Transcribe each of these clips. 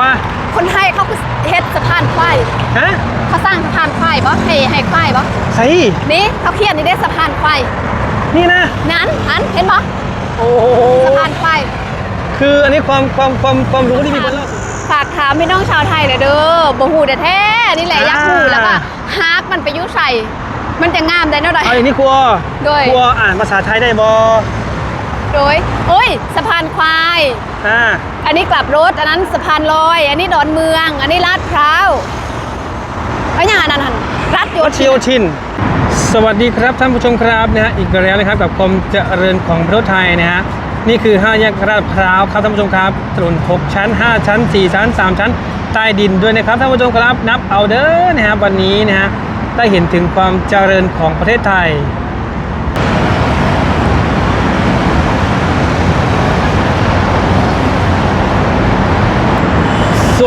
ว่าคนไทยเขาคือเฮ็ดสะพานควายฮะเขาสร้างสะพานควายบ่ให้ให้ควายบ่ใส่นี่เขาเขียนนี่ได้สะพานควายนี่นะนั้นอันเห็นบ่โอ้โหสะพานควายคืออันนี้ความความความความรู้ที่มีคนเล่าสู่ฝากถามพี่น้องชาวไทยเลยเด้อบ่ฮู้แต่แท้นี่แหละอ่าอยากฮู้แล้วก็ฮาร์กมันไปอยู่ใส่มันจะงามได้เนาะใดเอาอย่างนี้ครัวโดยครัวอ่านภาษาไทยได้บอ โดยโอ้ยสะพานควาย อ่า อันนี้กลับรถ อันนั้นสะพานลอย อันนี้ดอนเมือง อันนี้ลาดพร้าวไอ้ยังอันนั้นหั่นรัดโยวัดธิเชียวชิน สวัสดีครับท่านผู้ชมครับนะฮะอีกแล้วนะครับกับกรมเจริญของประเทศไทยนะฮะนี่คือ5แยกลาดพร้าวครับท่านผู้ชมครับถนน6ชั้น 5 ชั้น 4 ชั้น 3 ชั้น ใต้ดินด้วยนะครับท่านผู้ชมครับนับเอาเด้อนะฮะวันนี้นะฮะได้เห็นถึงความเจริญของประเทศไทย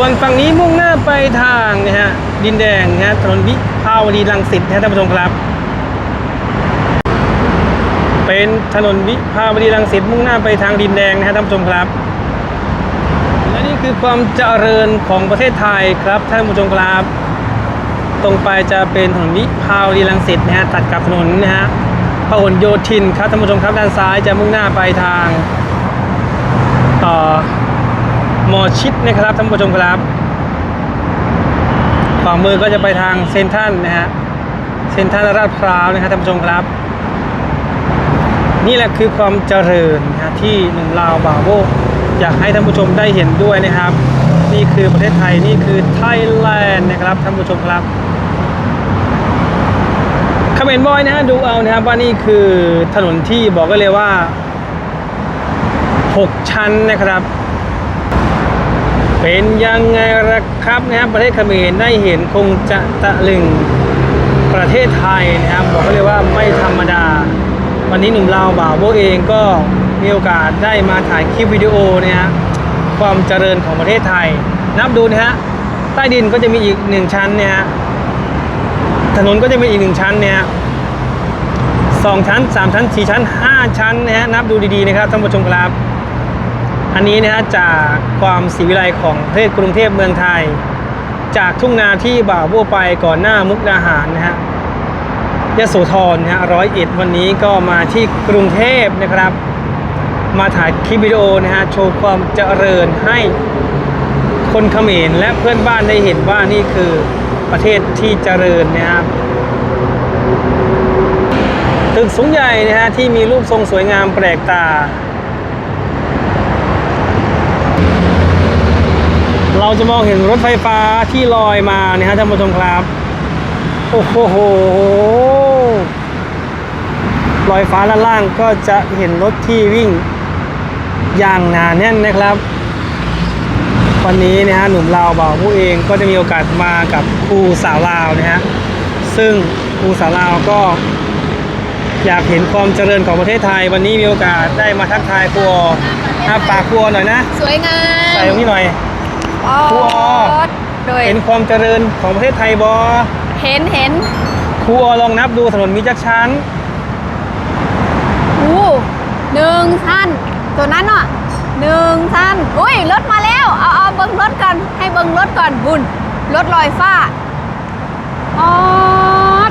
ส่วนฝั่งนี้มุ่งหน้าไปทางนะฮะดินแดงนะฮะถนนวิภาวดีรังสิตนะท่านผู้ชมครับ เป็นถนนวิภาวดีรังสิตมุ่งหน้าไปทางดินแดงนะฮะท่านผู้ชมครับ และนี่คือความเจริญของประเทศไทยครับท่านผู้ชมครับ ตรงไปจะเป็นถนนวิภาวดีรังสิตนะฮะตัดกับถนนนะฮะพหลโยธินครับท่านผู้ชมครับด้านซ้ายจะมุ่งหน้าไปทางต่อ ชิดนะครับท่านผู้ชมครับขวามือก็จะไปทางเซนทันนะฮะเซนทันลาดพร้าวนะครับท่านผู้ชมครับ นี่แหละคือความเจริญนะฮะที่หนุ่มลาวบาโบอยากให้ท่านผู้ชมได้เห็นด้วยนะครับ นี่คือประเทศไทยนี่คือไทยแลนด์นะครับท่านผู้ชมครับคอมเมนต์บอยนะฮะดูเอานะครับว่านี่คือถนนที่บอกกันเลยว่า 6 ชั้นนะครับ เป็นยังไงล่ะครับนะครับประเทศเขมรได้เห็นคงจะตะลึงประเทศไทยนะครับบอกเลยว่าไม่ธรรมดา วันนี้หนุ่มลาวบ่าวโบเองก็มีโอกาสได้มาถ่ายคลิปวิดีโอเนี่ยฮะความเจริญของประเทศไทย นับดูนะฮะใต้ดินก็จะมีอีกหนึ่งชั้นเนี่ยฮะถนนก็จะมีอีกหนึ่งชั้นเนี่ยสองชั้นสามชั้นสี่ชั้นห้าชั้นนะฮะนับดูดีๆนะครับท่านผู้ชมครับ อันนี้นะฮะจากความศรีวิไลของประเทศกรุงเทพเมืองไทย จากทุ่งนาที่บ่าวบัวไปก่อนหน้ามุกดาหารนะฮะยโสธรนะฮะร้อยเอ็ดวันนี้ก็มาที่กรุงเทพนะครับ มาถ่ายคลิปวิดีโอนะฮะโชว์ความเจริญให้คนเขมรและเพื่อนบ้านได้เห็นว่านี่คือประเทศที่เจริญนะครับตึกสูงใหญ่นะฮะที่มีรูปทรงสวยงามแปลกตา เราจะมองเห็นรถไฟฟ้าที่ลอยมานะฮะท่านผู้ชมครับ โอ้โหลอยฟ้าด้านล่างก็จะเห็นรถที่วิ่งอย่างหนาแน่นนะครับ วันนี้นะฮะหนุ่มลาวบ่าวผู้เองก็จะมีโอกาสมากับครูสาวลาวนะฮะซึ่งครูสาวลาวก็อยากเห็นความเจริญของประเทศไทย วันนี้มีโอกาสได้มาทักทายครูออะฝากครูอหน่อยนะ สวยงามใส่ตรงนี้หน่อยอ๋อ ครัวโดยเห็นความเจริญของประเทศไทยบอเห็นเห็นครูออลองนับดูถนนมีจักชั้นอู้หนึ่งชั้นตัวนั้นเนาะหนึ่งชั้นอุ้ยรถมาแล้ว เอาเอาเบิ้งรถก่อนให้เบิ้งรถก่อนบุญรถลอยฟ้าอ๋อ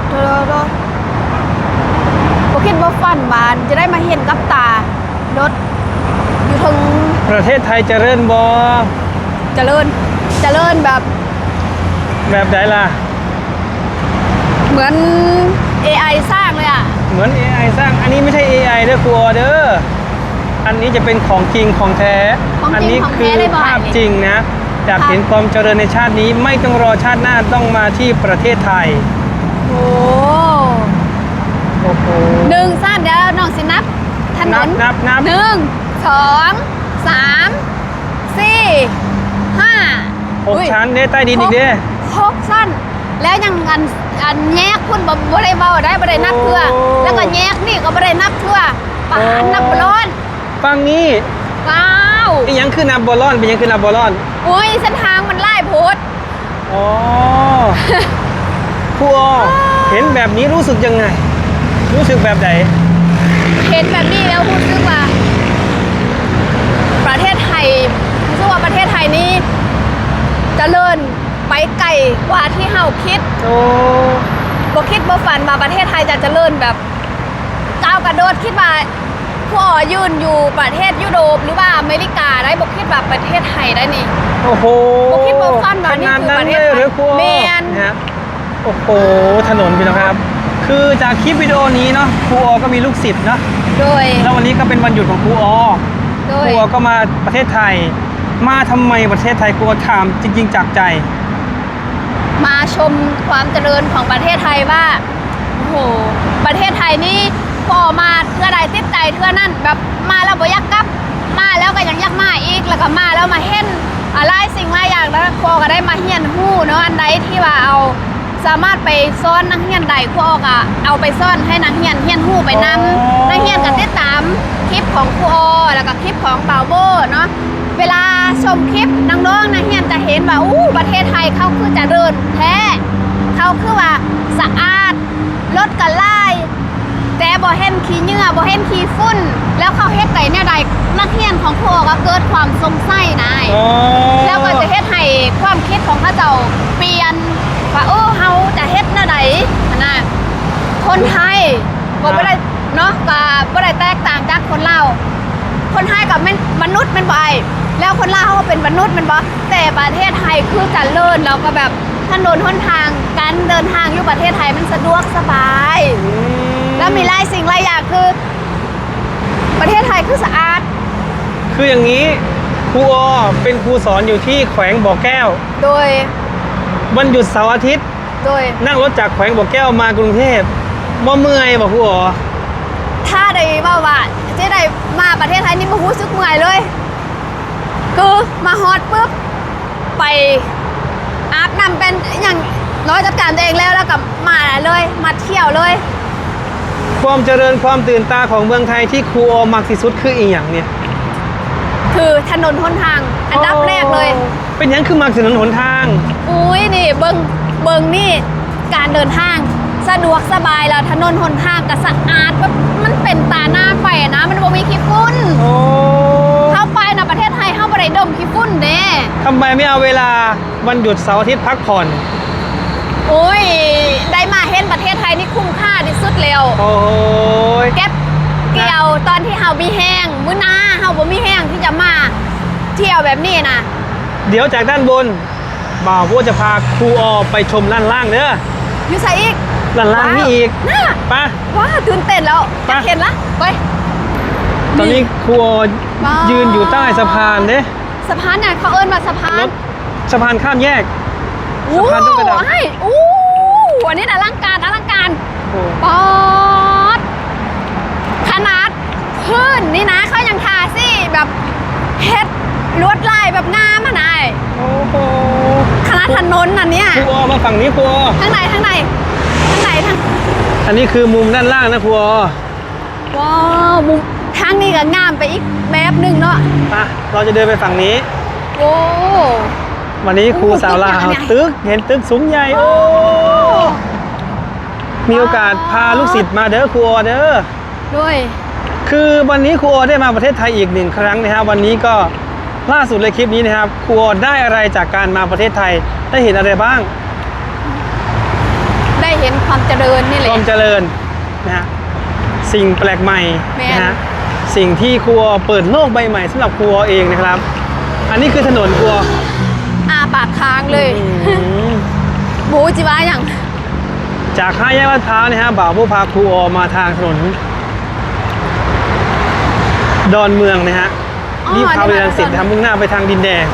เธอเธอโอคิดว่าฟันบานจะได้มาเห็นกับตารถอยู่ถึงประเทศไทยเจริญบอ เจริญ เจริญแบบแบบไหนล่ะ เหมือน AI สร้างเลยอะ เหมือน AI สร้าง อันนี้ไม่ใช่ AI เด้อครูออเด้อ อันนี้จะเป็นของจริงของแท้ ของจริงอันี้ของคืแท้เลยบอยภาพจริงนะอยากเห็นความเจริญในชาตินี้ ไม่ต้องรอชาติหน้าต้องมาที่ประเทศไทย โอ้โอ้โห หนึ่งสั้นเดี๋ยวน้องสินับถนนับนนับนับ หนึ่งสองสามสี่ ห้าหกอุ๊ยชั้นเด้ใต้ดินอีกเด้หกสั้นแล้วยังอันอันแยกพุ่นบ่บ่ได้เบาได้บ่ได้นับเพื่อโอ้แล้วก็แยกนี่ก็บ่ได้นับเพื่อปานโอ้นับบร้อนฟังนี้ว้าวเป็นยังคือนับบอลลอนเป็นยังคือนับบอลลอน อุ้ยเส้นทางมันไล่โพดอ๋อครูออเห็นแบบนี้รู้สึกยังไง รู้สึกแบบไหนเห็นแบบนี้แล้วรู้สึกว่า ประเทศไทย ทศไทยนี้ริญไปไกลกว่าที่เฮาคิดโอ้บ่คิดบ่ฝันว่าประเทศไทยจะเจริญแบบก้าวกระโดดคิดว่าผู้อ๋อยืนอยู่ประเทศยุโรปหรือว่าอเมริกาได้บ่คิดว่าประเทศไทยได้นี่โอ้โหบ่คิดบ่ฝันว่านี่ขนาดคือนั้นประเทเลศยไทยหรือครูอ้อแม่นนะฮะโอ้โหถนนพี่น้องครับ คือจากคลิปวิดีโอนี้เนาะครูออก็มีลูกศิษย์เนาะโดยแล้ววันนี้ก็เป็นวันหยุดของครูออโดคยรูออก็มาประเทศไทย มาทำไมประเทศไทยครูออถามจริง ๆ จากใจ มาชมความเจริญของประเทศไทยว่าโอ้โหประเทศไทยนี่พอมาเทื่อใดติดใจเทื่อนั่นแบบมาแล้วบ่อยากกลับ มาแล้วก็ยังอยากมาอีกแล้วก็มาแล้วมาเห็นอะไรสิ่งหลายอย่างแล้วพอก็ได้มาเฮียนฮู้เนาะอันใดที่ว่าเอาสามารถไปซ่อนนักเรียนใดพวกอะเอาไปซ่อนให้นักเรียนเฮียนฮู้ไปนำอ๋อ นักเรียนก็ติดตามคลิปของครูออแล้วก็คลิปของเบาโบเนาะ เวลาชมคลิปน้องๆนักเรียนจะเห็นว่าอู้ประเทศไทยเขาคือเจะเดินแท้เขาคือว่าสะอาดรถกันไล่แต่บ่เห็นขี้เหงื่อบ่เห็นขี้ฝุ่น แล้วเขาเฮ็ดใดเนี่ยใดนักเรียนของพวกก็เกิดความสงสัยนายอ๋อแล้วก็จะเฮ็ดให้ความคิดของเขาเจ้าเปลี่ยนว่าโอ้เฮาจะเฮ็ดแนวใดหั่นน่ะคนไทยก็บ่ได้เนาะก็บ่ได้แตกต่างจากคนลาว คนไทยกับเป็นมนุษย์แมันบ่ไอ้แล้วคนลาวเขาก็เป็นมนุษย์แมันบ่แต่ประเทศไทยคือเจริญแล้วก็แบบถนนหนทางการเดินทางอยู่ประเทศไทยมันสะดวกสบายอืมแล้วมีหลายสิ่งหลายอย่างคือ ประเทศไทยคือสะอาด คืออย่างนี้ครูออเป็นครูสอนอยู่ที่แขวงบ่อแก้ว โดยวันหยุดเสาร์อาทิตย์ โดยนั่งรถจากแขวงบ่อแก้วมากรุงเทพบ่เมื่อยบอกครูออถ้าได้ว่าว่า เจ๊ได้มาประเทศไทยนี่มาหูซึกเมื่อยเลย คือมาฮอตปุ๊บไปอาบน้ำเป็นอย่างร้อยจัดการตัวเองแล้วแล้วกับมาเลยมาเที่ยวเลย ความเจริญความตื่นตาของเมืองไทยที่ครูออมักที่สุดคืออีหยังเนี่ย คือถนนหนทางอันดับแรกเลย เป็นหยังคือมักถนนหนทาง อุ้ยนี่เบิงเบิงนี่การเดินทาง สะดวกสบายแล้วถนนหนทางก็สะอาดแบบมันเป็นตาหน้าไปอะนะ มันบ่มีขี้ฝุ่นโอ้เข้าไปนะประเทศไทยเข้าไปได้ดมขี้ฝุ่นเด้ทำไมไม่เอาเวลาวันหยุดเสาร์อาทิตย์พักผ่อน โอ้ยได้มาเห็นประเทศไทยนี่คุ้มค่าที่สุดแล้วโอ้ยเก็บเกี่ยวตอนที่เฮามีแห้งมื้อหน้าเฮาบ่มีแห้งที่จะมาเที่ยวแบบนี้นะเดี๋ยวจากด้านบนบ่าวโบจะพาครูออไปชมด้านล่างเด้ออยู่ใส่อีก ด้านล่างนี่อีกน่าไปะ ว้าตื่นเต้นแล้วไป จะเห็นละไป ตอนนี้ครูออว้าว ยืนอยู่ใต้สะพานเด้สะพานเนี่ยเขาเอิ้นว่าสะพารนถสะพานข้ามแยกโอ้สะพานยกระดับไอ้อู้อันนี้อลังการอลังการโอ้ปอดขนาดพื้นนี่นะเขายังทาสิแบบเฮ็ดลวดลายแบบงามอะนายโอ้โหขนาดถนนน่ะเนี่ยครูออมาฝั่งนี้ครูออทางไหนทางไหนทางไหนทาง อันนี้คือมุมด้านล่างนะครูออว้าวมุมทางนี้ก็งามไปอีกแบบหนึ่งเนาะไปะเราจะเดินไปฝั่งนี้ โอ้ วันนี้ครูสาวลาวโอ้โหตึกใหญ่ตึกเห็นตึกสูงใหญ่โอ้มีโอกาสพาลูกศิษย์มาเด้อครูออเด้อด้วย คือวันนี้ครูออได้มาประเทศไทยอีกหนึ่งครั้งนะครับวันนี้ก็ล่าสุดเลยคลิปนี้นะครับครูออได้อะไรจากการมาประเทศไทยได้เห็นอะไรบ้าง ได้เห็นความเจริญนี่แหคละวามเจริญนะฮะสิ่งแปลกใหม่แม่น นะฮะสิ่งที่ครูออเปิดโลกใบใหม่สำหรับครูออเองนะครับ อันนี้คือถนนครูอออาปากค้างเลยอืมบูจิวะอย่างจากห้าแยกลาดพร้าวนะฮะบ่าวผู้พาครูออมาทางถนน ดอนเมืองนะฮะอ๋อรีบพาไปนี่มารังสิตดอนนะครับมุ่งหน้าไปทางดินแดง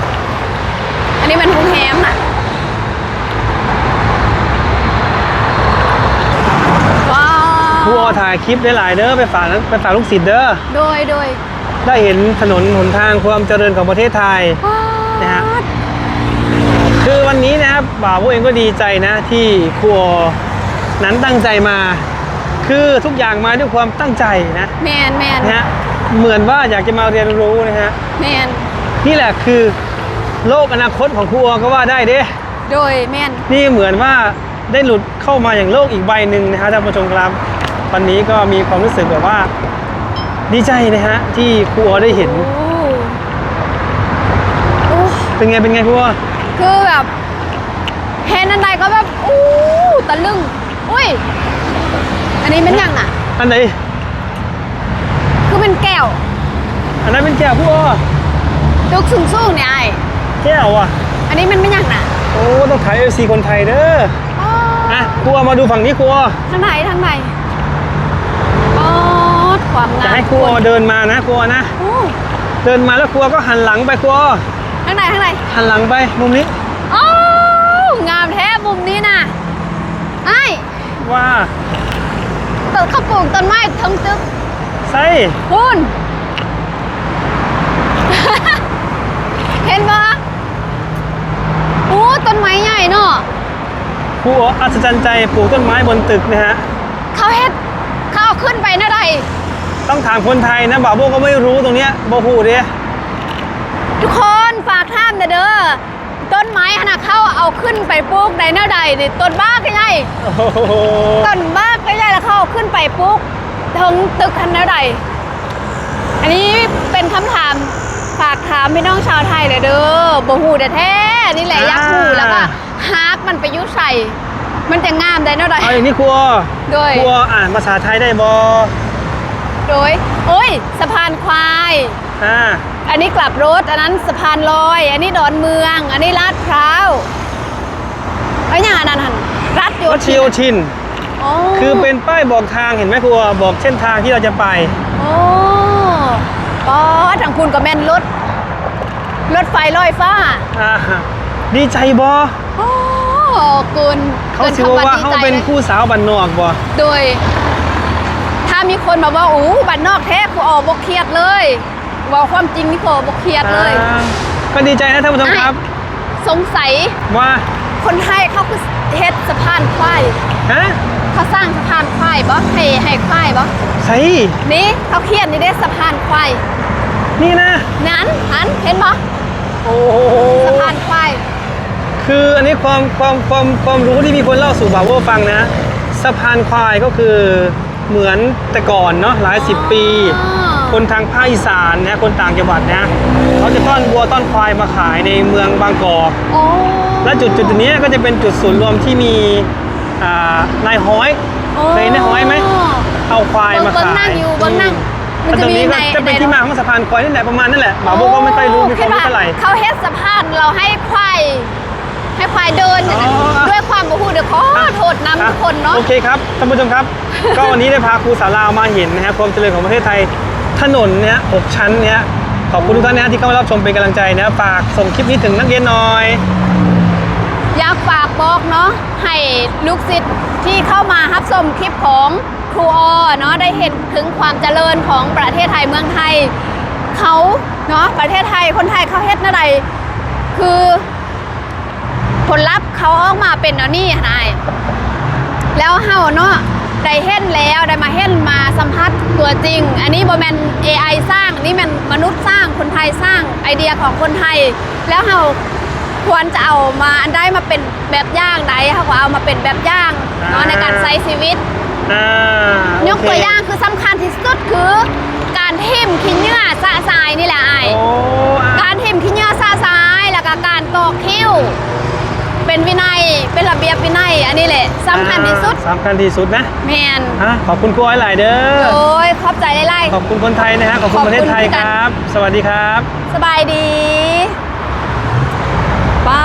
อันนี้เป็นโฮมแฮมน่ะว้า ครูออวถ่ายคลิปได้หลายเด้อไปฝากไปฝากลูกศิษย์เด้อโดยโดยได้เห็นถนนหนทางความเจริญของประเทศไทยว้านะฮะวคือวันนี้นะครับบ่าวผู้เองก็ดีใจนะที่ครูออนั้นตั้งใจมา คือทุกอย่างมาด้วยความตั้งใจนะแมนแมนนะฮะเหมือนว่าอยากจะมาเรียนรู้นะฮะแมนนี่แหละคือโลกอนาคตของครูออก็ว่าได้เด้โดยแมนนี่เหมือนว่าได้หลุดเข้ามาอย่างโลกอีกใบหนึ่งนะฮะท่านผู้ชมครับ วันนี้ก็มีความรู้สึกแบบว่า ดีใจนะฮะ ที่ครูออได้เห็นโอ้โอ้เป็นไงเป็นไงครูออคือแบบเห็นอันใดก็แบบอู้ตะลึงอุ้ย อันนี้เป็นหยังน่ะ อันไหนคือเป็นแก้วอันนั้นเป็นแก้วผู้อ้อตุกสูงๆเนี่ยไอ้แก้วอะ อันนี้มันเป็นหยังน่ะโอ้ต้องถ่ายเอฟซีคนไทยเด้ออ๋ออะครัวมาดูฝั่งนี้ครัวทางไหนทางไหนอ๋อ ความงามจะให้ครัวเดินมานะครัวนะโอ้เดินมาแล้วครัวก็หันหลังไปครัวทางไหนทางไหนหันหลังไปมุมนี้อ๋องามแท้มุมนี้น่ะไอ้ว่าต้นข้าวปลูกต้นไม้ทั้งตึกใส่คุณ เห็นปะโอ้ต้นไม้ใหญ่เนาะครัวอัศจรรย์ใจปลูกต้นไม้บนตึกนะฮะเขาเฮ็ดเขาเอาขึ้นไปนะใด ต้องถามคนไทยนะบ่าวโบก็ไม่รู้ตรงเนี้ยบ่ฮู้เด้ทุกคนฝากท่ามเด้อเด้อต้นไม้ขนาดเขาเอาขึ้นไปปลูกในแนวใดนี่ต้นบ้าก็ใหญ่โอ้โหต้นบ้าก็ใหญ่แล้วเขาเอาขึ้นไปปลูกถึงตึกคันแนวใดอันนี้เป็นคำถามฝากถามพี่น้องชาวไทยเลยเด้อบ่ฮู้แท้ๆนี่แหละอยากฮู้แล้วก็ฮาร์กมันไปอยุใส่มันจะงามได้แนวใดเอาอย่างนี้ครัวโดยครัวอ่านภาษาไทยได้บ่ โดยโอ้ยสะพานควาย อ่าอันนี้กลับรถ อันนั้นสะพานลอย อันนี้ดอนเมือง อันนี้ลาดพร้าวไอ้ยอย่างอันนั้นหันรัดโยวัดชิโอชิน อ๋อคือเป็นป้ายบอกทางเห็นไหมครัวบอกเส้นทางที่เราจะไป โอ้ป๊อดทางคุณก็แม่นรถ รถไฟลอยฟ้าอ่าดีใจบ่โอ้คุณเขาถือว่าเขาเป็นลยคู่สาวบันนอกบ่โดยถ้า มีคนมาว่าอู้บันนอกแท้กูออกบกเครียดเลยบอกความจริงนี่กูออกบกเครียดเลย อ่าก็ดีใจนะท่านผู้ชมครับ สงสัยว่าคนไทยเขาคือเฮ็ดสะพานควายฮะเขาสร้างสะพานควายบ่ให้ให้ควายบ่ใส่นี่เขาเขียนนี่ได้สะพานควายนี่นะ นั้นอันเห็นบ่โอ้โหสะพานควาย คืออันนี้ความความความความรู้ที่มีคนเล่าสู่บ่าวโวฟังนะ สะพานควายก็คือ เหมือนแต่ก่อนเนาะหลายสิบปีอ๋อคนทางภาคอีสานนะคนต่างจังหวัดนะเขาจะต้อนวัวต้อนควายมาขายในเมืองบางกอกโอ้และจุดจุดนี้ก็จะเป็นจุดศูนย์รวมที่มีอ่านายห้อยโอ้เคยได้ห้อยไหมเอาควายมาเบิ่งขายนั่งอยู่เบิ่งนั่งมัแล้วนตจะรงมีนี้ก็ในจะเป็นในที่มาของสะพานควายนี่แหละประมาณนั่นแหละหมาโบก็ไม่ค่อยรู้มีความรู้เท่าไหร่เขาเฮ็ดสะพานเราให้ควาย ให้ควายเดิน อ๋อ ด้วยความบ่ฮู้เดี๋ยวขอโทษนำทุกคนเนาะ โอเคครับท่านผู้ชมครับ ก็วันนี้ได้พาครูสารามาเห็นนะฮะความเจริญของประเทศไทยถนนเนี่ยหกชั้นเนี่ยขอบคุณทุกท่านนะฮะที่เข้ามารับชมเป็นกำลังใจนะฝากส่งคลิปนี้ถึงนักเรียนหน่อย อยากฝากบอกเนาะให้ลูกศิษย์ที่เข้ามารับชมคลิปของครูออเนาะได้เห็นถึงความเจริญของประเทศไทยเมืองไทยเขาเนาะประเทศไทยคนไทยเขาเฮ็ดนาใดคือ ผลลัพธ์เขาออกมาเป็นเอานี่นายแล้วเฮาเนาะได้เห็นแล้วได้มาเห็นมาสัมผัสตัวจริง อันนี้บ่แมน AI สร้างอันนี่แมันมนุษย์สร้างคนไทยสร้างไอเดียของคนไทย แล้วเฮาควรจะเอามาอันได้มาเป็นแบบอย่างใดเขาก็เอามาเป็นแบบอย่างเนาะในการใช้ชีวิตอ่ายกตัวอย่างคือสำคัญที่สุดคือ การทิมขี้เหงื่อสะสายนี่แหละไอายโอ้อะการทิมขี้เหงื่อสะสายแล้วก็การตอกคิ้ว เป็นวินัยเป็นระเบียบวินัย อันนี้แหละสำคัญที่สุดสำคัญที่สุดนะแมนอะขอบคุณครูอ้อยหลายเด้อโอ้ยขอบใจไล่ขอบคุณคนไทยนะฮะขอบคุณขอบคุณประเทศไทยกันครับ สวัสดีครับๆสบายดี